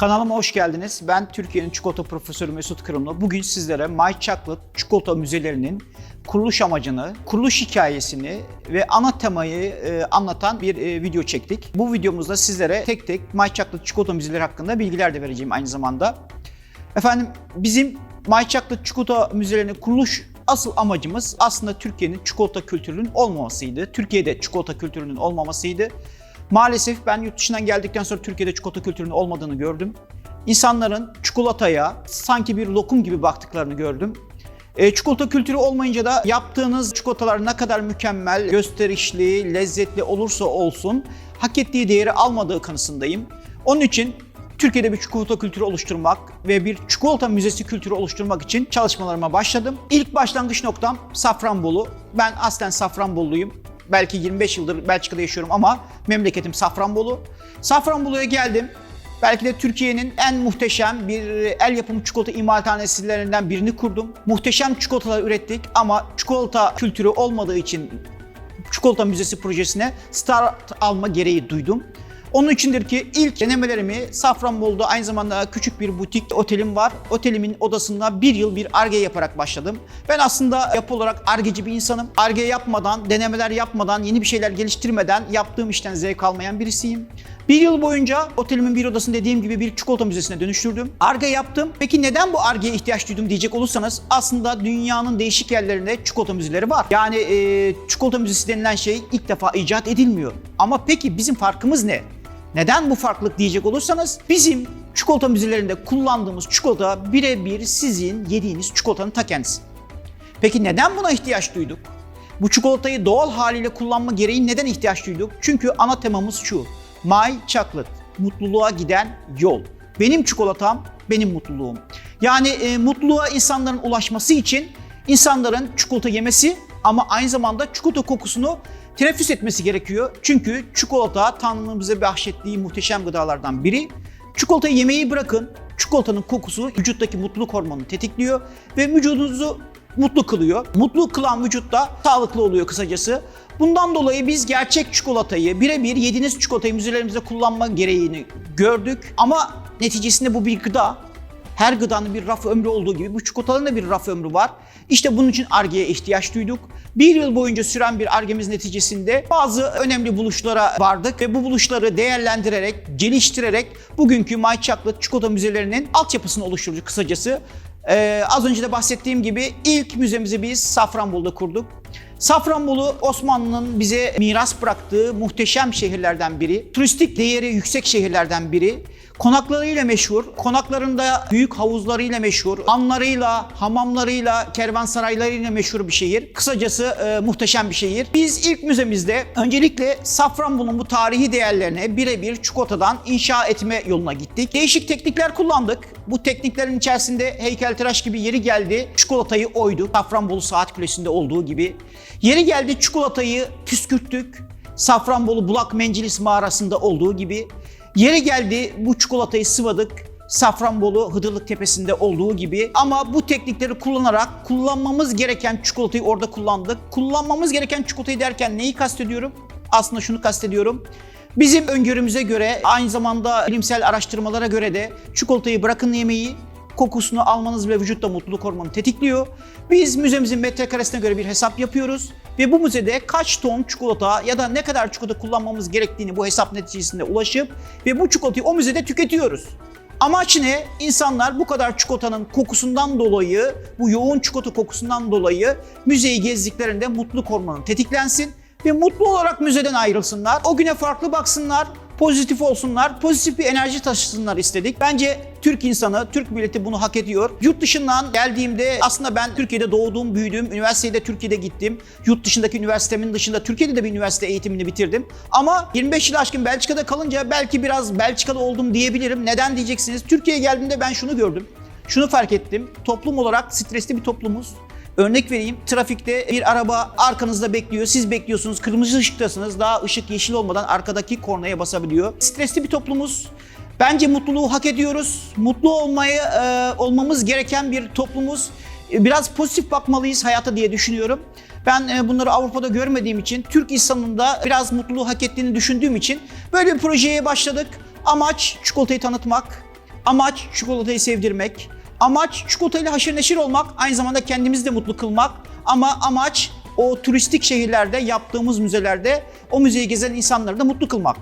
Kanalıma hoş geldiniz. Ben Türkiye'nin çikolata profesörü Mesut Kırımlı. Bugün sizlere My Chocolate çikolata müzelerinin kuruluş amacını, kuruluş hikayesini ve ana temayı e, anlatan bir e, video çektik. Bu videomuzda sizlere tek tek My Chocolate çikolata müzeleri hakkında bilgiler de vereceğim aynı zamanda. Efendim bizim My Chocolate çikolata müzelerinin kuruluş asıl amacımız aslında Türkiye'nin çikolata kültürünün olmamasıydı. Türkiye'de çikolata kültürünün olmamasıydı. Maalesef ben yurt dışından geldikten sonra Türkiye'de çikolata kültürünün olmadığını gördüm. İnsanların çikolataya sanki bir lokum gibi baktıklarını gördüm. E, çikolata kültürü olmayınca da yaptığınız çikolatalar ne kadar mükemmel, gösterişli, lezzetli olursa olsun hak ettiği değeri almadığı kanısındayım. Onun için Türkiye'de bir çikolata kültürü oluşturmak ve bir çikolata müzesi kültürü oluşturmak için çalışmalarıma başladım. İlk başlangıç noktam Safranbolu. Ben aslen Safranboluluyum. Belki 25 yıldır Belçika'da yaşıyorum ama memleketim Safranbolu. Safranbolu'ya geldim. Belki de Türkiye'nin en muhteşem bir el yapımı çikolata imalathanelerinden birini kurdum. Muhteşem çikolatalar ürettik ama çikolata kültürü olmadığı için çikolata müzesi projesine start alma gereği duydum. Onun içindir ki ilk denemelerimi Safranbolu'da aynı zamanda küçük bir butik otelim var. Otelimin odasında bir yıl bir arge yaparak başladım. Ben aslında yapı olarak argeci bir insanım. Arge yapmadan, denemeler yapmadan, yeni bir şeyler geliştirmeden yaptığım işten zevk almayan birisiyim. Bir yıl boyunca otelimin bir odasını dediğim gibi bir çikolata müzesine dönüştürdüm. Arge yaptım. Peki neden bu Arge'ye ihtiyaç duydum diyecek olursanız aslında dünyanın değişik yerlerinde çikolata müzeleri var. Yani e, çikolata müzesi denilen şey ilk defa icat edilmiyor. Ama peki bizim farkımız ne? Neden bu farklılık diyecek olursanız bizim çikolata müzelerinde kullandığımız çikolata birebir sizin yediğiniz çikolatanın ta kendisi. Peki neden buna ihtiyaç duyduk? Bu çikolatayı doğal haliyle kullanma gereği neden ihtiyaç duyduk? Çünkü ana temamız şu. My Chocolate. Mutluluğa giden yol. Benim çikolatam, benim mutluluğum. Yani e, mutluluğa insanların ulaşması için insanların çikolata yemesi ama aynı zamanda çikolata kokusunu teneffüs etmesi gerekiyor. Çünkü çikolata Tanrı'nın bize bahşettiği muhteşem gıdalardan biri. Çikolatayı yemeyi bırakın. Çikolatanın kokusu vücuttaki mutluluk hormonunu tetikliyor ve vücudunuzu mutlu kılıyor. Mutlu kılan vücutta sağlıklı oluyor kısacası. Bundan dolayı biz gerçek çikolatayı, birebir yediğiniz çikolatayı müzelerimizde kullanma gereğini gördük. Ama neticesinde bu bir gıda. Her gıdanın bir raf ömrü olduğu gibi bu çikolatanın da bir raf ömrü var. İşte bunun için Arge'ye ihtiyaç duyduk. Bir yıl boyunca süren bir Arge'miz neticesinde bazı önemli buluşlara vardık ve bu buluşları değerlendirerek, geliştirerek bugünkü My Chocolate çikolata müzelerinin altyapısını oluşturduk kısacası. Ee, az önce de bahsettiğim gibi ilk müzemizi biz Safranbolu'da kurduk. Safranbolu Osmanlı'nın bize miras bıraktığı muhteşem şehirlerden biri. Turistik değeri yüksek şehirlerden biri. Konaklarıyla meşhur, konaklarında büyük havuzlarıyla meşhur, anlarıyla, hamamlarıyla, kervansaraylarıyla meşhur bir şehir. Kısacası e, muhteşem bir şehir. Biz ilk müzemizde öncelikle Safranbolu'nun bu tarihi değerlerine birebir çikolatadan inşa etme yoluna gittik. Değişik teknikler kullandık. Bu tekniklerin içerisinde heykeltıraş gibi yeri geldi çikolatayı oydu. Safranbolu Saat Kulesi'nde olduğu gibi. Yeri geldi çikolatayı püskürttük. Safranbolu Bulak Mencilis mağarasında olduğu gibi. Yeri geldi bu çikolatayı sıvadık. Safranbolu Hıdırlık Tepesi'nde olduğu gibi ama bu teknikleri kullanarak kullanmamız gereken çikolatayı orada kullandık. Kullanmamız gereken çikolatayı derken neyi kastediyorum? Aslında şunu kastediyorum. Bizim öngörümüze göre aynı zamanda bilimsel araştırmalara göre de çikolatayı bırakın yemeği kokusunu almanız ve vücutta mutluluk hormonu tetikliyor. Biz müzemizin metrekaresine göre bir hesap yapıyoruz ve bu müzede kaç ton çikolata ya da ne kadar çikolata kullanmamız gerektiğini bu hesap neticesinde ulaşıp ve bu çikolatayı o müzede tüketiyoruz. Amaç ne? İnsanlar bu kadar çikolatanın kokusundan dolayı, bu yoğun çikolata kokusundan dolayı müzeyi gezdiklerinde mutluluk hormonu tetiklensin ve mutlu olarak müzeden ayrılsınlar. O güne farklı baksınlar, pozitif olsunlar, pozitif bir enerji taşısınlar istedik. Bence Türk insanı, Türk milleti bunu hak ediyor. Yurt dışından geldiğimde aslında ben Türkiye'de doğduğum, büyüdüm. Üniversiteye de Türkiye'de gittim. Yurt dışındaki üniversitemin dışında Türkiye'de de bir üniversite eğitimini bitirdim. Ama 25 yıl aşkın Belçika'da kalınca belki biraz Belçikalı oldum diyebilirim. Neden diyeceksiniz? Türkiye'ye geldiğimde ben şunu gördüm. Şunu fark ettim. Toplum olarak stresli bir toplumuz. Örnek vereyim. Trafikte bir araba arkanızda bekliyor. Siz bekliyorsunuz. Kırmızı ışıktasınız. Daha ışık yeşil olmadan arkadaki kornaya basabiliyor. Stresli bir toplumuz. Bence mutluluğu hak ediyoruz. Mutlu olmayı e, olmamız gereken bir toplumuz. E, Biraz pozitif bakmalıyız hayata diye düşünüyorum. Ben e, bunları Avrupa'da görmediğim için, Türk insanında biraz mutluluğu hak ettiğini düşündüğüm için böyle bir projeye başladık. Amaç çikolatayı tanıtmak, Amaç çikolatayı sevdirmek. Amaç çikolatayla haşır neşir olmak. Aynı zamanda kendimizi de mutlu kılmak. Ama amaç o turistik şehirlerde yaptığımız müzelerde o müzeyi gezen insanları da mutlu kılmak.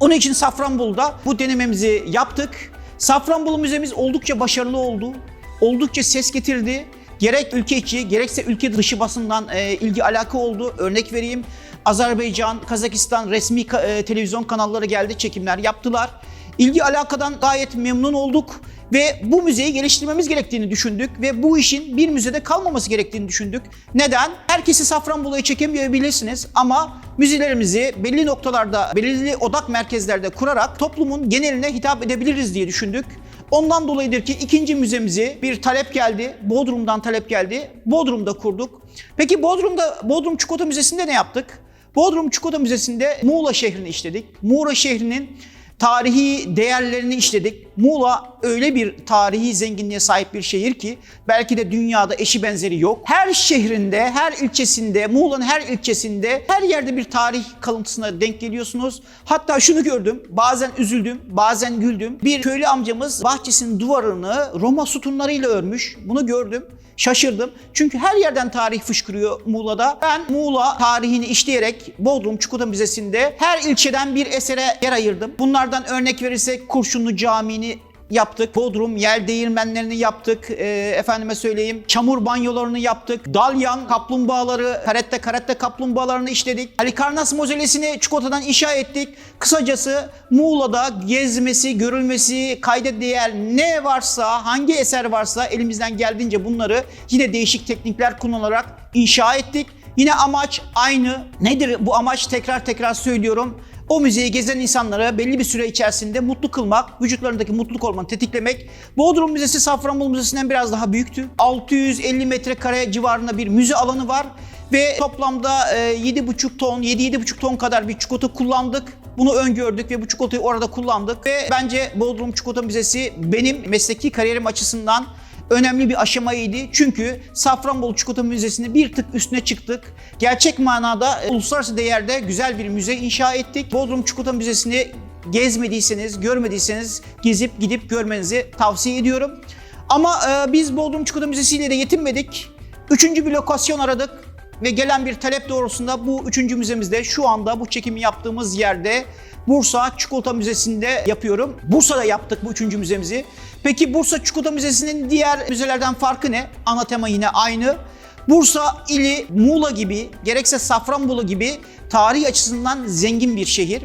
Onun için Safranbolu'da bu denememizi yaptık. Safranbolu Müzemiz oldukça başarılı oldu. Oldukça ses getirdi. Gerek ülke içi gerekse ülke dışı basından e, ilgi alaka oldu. Örnek vereyim. Azerbaycan, Kazakistan resmi e, televizyon kanalları geldi, çekimler yaptılar. İlgi alakadan gayet memnun olduk ve bu müzeyi geliştirmemiz gerektiğini düşündük ve bu işin bir müzede kalmaması gerektiğini düşündük. Neden? Herkesi Safranbolu'ya çekemeyebilirsiniz ama müzelerimizi belli noktalarda, belirli odak merkezlerde kurarak toplumun geneline hitap edebiliriz diye düşündük. Ondan dolayıdır ki ikinci müzemizi bir talep geldi. Bodrum'dan talep geldi. Bodrum'da kurduk. Peki Bodrum'da Bodrum Çikolata Müzesi'nde ne yaptık? Bodrum Çikolata Müzesi'nde Muğla şehrini işledik. Muğla şehrinin tarihi değerlerini işledik. Muğla öyle bir tarihi zenginliğe sahip bir şehir ki belki de dünyada eşi benzeri yok. Her şehrinde, her ilçesinde, Muğla'nın her ilçesinde her yerde bir tarih kalıntısına denk geliyorsunuz. Hatta şunu gördüm, bazen üzüldüm, bazen güldüm. Bir köylü amcamız bahçesinin duvarını Roma sütunlarıyla örmüş. Bunu gördüm. Şaşırdım. Çünkü her yerden tarih fışkırıyor Muğla'da. Ben Muğla tarihini işleyerek Bodrum Çikolata Müzesi'nde her ilçeden bir esere yer ayırdım. Bunlardan örnek verirsek Kurşunlu Camii'ni yaptık. Bodrum yel değirmenlerini yaptık. Ee, efendime söyleyeyim çamur banyolarını yaptık. Dalyan kaplumbağaları, karette karette kaplumbağalarını işledik. Halikarnas mozelesini çikolatadan inşa ettik. Kısacası Muğla'da gezmesi, görülmesi, kayda değer ne varsa, hangi eser varsa elimizden geldiğince bunları yine değişik teknikler kullanarak inşa ettik. Yine amaç aynı. Nedir bu amaç? Tekrar tekrar söylüyorum. O müzeyi gezen insanlara belli bir süre içerisinde mutlu kılmak, vücutlarındaki mutluluk hormonu tetiklemek. Bodrum Müzesi Safranbolu Müzesi'nden biraz daha büyüktü. 650 metrekare civarında bir müze alanı var ve toplamda e, 7,5 ton, 7-7,5 ton kadar bir çikolata kullandık. Bunu öngördük ve bu çikolatayı orada kullandık ve bence Bodrum Çikolata Müzesi benim mesleki kariyerim açısından önemli bir aşamaydı. Çünkü Safranbolu Çikolata Müzesi'ni bir tık üstüne çıktık. Gerçek manada e, uluslararası değerde güzel bir müze inşa ettik. Bodrum Çikolata Müzesi'ni gezmediyseniz, görmediyseniz gezip gidip görmenizi tavsiye ediyorum. Ama e, biz Bodrum Çikolata Müzesi ile de yetinmedik. Üçüncü bir lokasyon aradık ve gelen bir talep doğrultusunda bu üçüncü müzemizde şu anda bu çekimi yaptığımız yerde Bursa Çikolata Müzesi'nde yapıyorum. Bursa'da yaptık bu üçüncü müzemizi. Peki Bursa Çikolata Müzesi'nin diğer müzelerden farkı ne? Ana tema yine aynı. Bursa ili Muğla gibi gerekse Safranbolu gibi tarih açısından zengin bir şehir.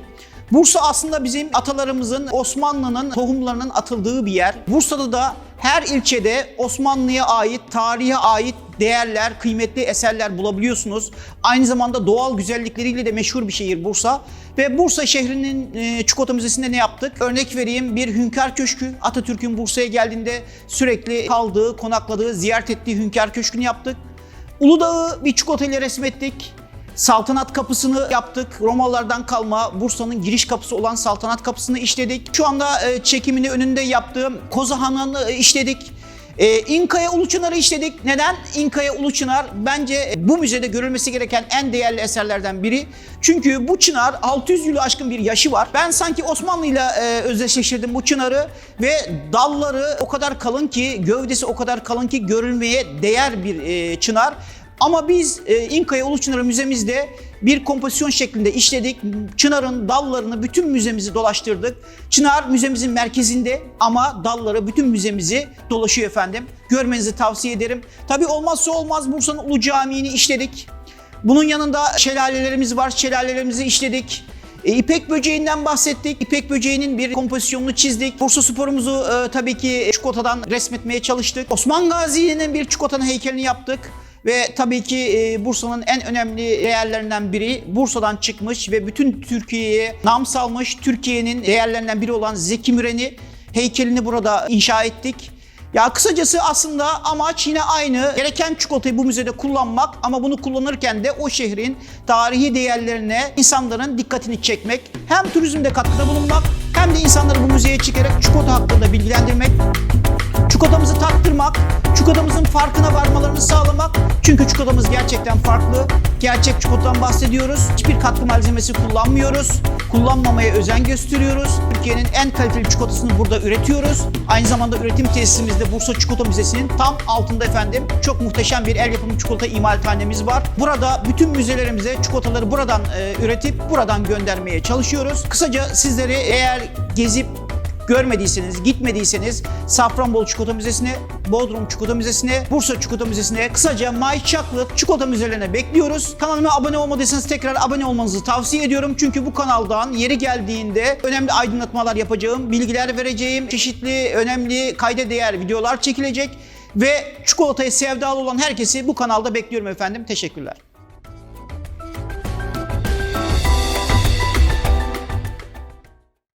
Bursa aslında bizim atalarımızın Osmanlı'nın tohumlarının atıldığı bir yer. Bursa'da da her ilçede Osmanlı'ya ait, tarihe ait değerler, kıymetli eserler bulabiliyorsunuz. Aynı zamanda doğal güzellikleriyle de meşhur bir şehir Bursa. Ve Bursa şehrinin e, Çikolata Müzesi'nde ne yaptık? Örnek vereyim bir Hünkar Köşkü. Atatürk'ün Bursa'ya geldiğinde sürekli kaldığı, konakladığı, ziyaret ettiği Hünkar Köşkü'nü yaptık. Uludağ'ı bir çikolatayla resmettik. Saltanat kapısını yaptık. Romalılardan kalma Bursa'nın giriş kapısı olan saltanat kapısını işledik. Şu anda e, çekimini önünde yaptığım Kozahan'ı e, işledik. E, İnkaya Uluçınar'ı işledik. Neden? İnkaya Uluçınar bence bu müzede görülmesi gereken en değerli eserlerden biri. Çünkü bu çınar 600 yılı aşkın bir yaşı var. Ben sanki Osmanlı'yla e, özdeşleştirdim bu çınarı ve dalları o kadar kalın ki, gövdesi o kadar kalın ki görülmeye değer bir e, çınar. Ama biz e, İnkaya Ulu Çınarı Müzemizde bir kompozisyon şeklinde işledik. Çınarın dallarını bütün müzemizi dolaştırdık. Çınar müzemizin merkezinde ama dalları bütün müzemizi dolaşıyor efendim. Görmenizi tavsiye ederim. Tabii olmazsa olmaz Bursa'nın Ulu Camii'ni işledik. Bunun yanında şelalelerimiz var. Şelalelerimizi işledik. E, İpek böceğinden bahsettik. İpek böceğinin bir kompozisyonunu çizdik. Bursa sporumuzu e, tabii ki çikolatadan resmetmeye çalıştık. Osman Gazi'nin bir çikolatanın heykelini yaptık. Ve tabii ki e, Bursa'nın en önemli değerlerinden biri Bursa'dan çıkmış ve bütün Türkiye'ye nam salmış Türkiye'nin değerlerinden biri olan Zeki Müren'i heykelini burada inşa ettik. Ya kısacası aslında amaç yine aynı. Gereken çikolatayı bu müzede kullanmak ama bunu kullanırken de o şehrin tarihi değerlerine insanların dikkatini çekmek. Hem turizmde katkıda bulunmak hem de insanları bu müzeye çekerek çikolata hakkında bilgilendirmek. Çikolatamızı tattırmak, çikolatamızın farkına varmalarını sağlamak. Çünkü çikolatamız gerçekten farklı. Gerçek çikolatadan bahsediyoruz. Hiçbir katkı malzemesi kullanmıyoruz. Kullanmamaya özen gösteriyoruz. Türkiye'nin en kaliteli çikolatasını burada üretiyoruz. Aynı zamanda üretim tesisimizde Bursa Çikolata Müzesi'nin tam altında efendim. Çok muhteşem bir el yapımı çikolata imalathanemiz var. Burada bütün müzelerimize çikolataları buradan e, üretip buradan göndermeye çalışıyoruz. Kısaca sizleri eğer gezip görmediyseniz, gitmediyseniz Safranbolu Çikolata Müzesi'ne, Bodrum Çikolata Müzesi'ne, Bursa Çikolata Müzesi'ne, kısaca My Chocolate çikolata müzelerine bekliyoruz. Kanalıma abone olmadıysanız tekrar abone olmanızı tavsiye ediyorum. Çünkü bu kanaldan yeri geldiğinde önemli aydınlatmalar yapacağım, bilgiler vereceğim, çeşitli önemli kayda değer videolar çekilecek ve çikolataya sevdalı olan herkesi bu kanalda bekliyorum efendim. Teşekkürler.